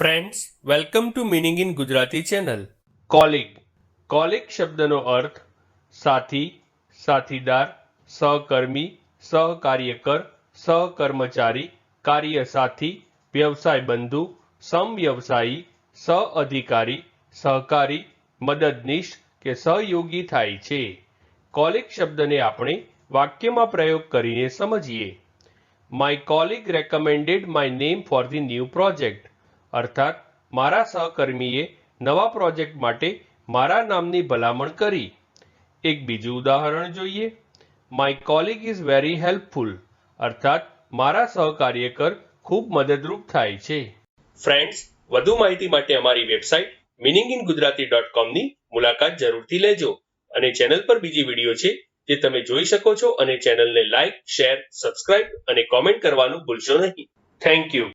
Friends welcome to meaning in Gujarati channel colleague colleague શબ્દનો અર્થ સાથી, સાથીદાર, સહકર્મી, સહકાર્યકર, સહકર્મચારી, કાર્યસાથી, વ્યવસાય બંધુ, સમવ્યવસાયી, સહઅધિકારી, સહકારી, મદદનીશ કે સહયોગી થાય છે. કોલિગ શબ્દને આપણે વાક્યમાં પ્રયોગ કરીને સમજીએ. My colleague recommended my name for the new project અર્થાત, મારા સહકર્મીએ નવા પ્રોજેક્ટ માટે મારા નામની ભલામણ કરી. એક બીજું ઉદાહરણ જોઈએ. My colleague is very helpful અર્થાત, મારા સહકાર્યકર ખૂબ મદદરૂપ થાય છે. ફ્રેન્ડ્સ વધુ માહિતી માટે અમારી website meaning in Gujarati dot કોમની મુલાકાત જરૂરથી લેજો અને ચેનલ પર બીજી વીડિયો છે જે તમે જોઈ શકો છો અને ચેનલને લાઇક શેર સબસ્ક્રાઇબ અને કોમેન્ટ કરવાનું ભૂલશો નહીં. Thank you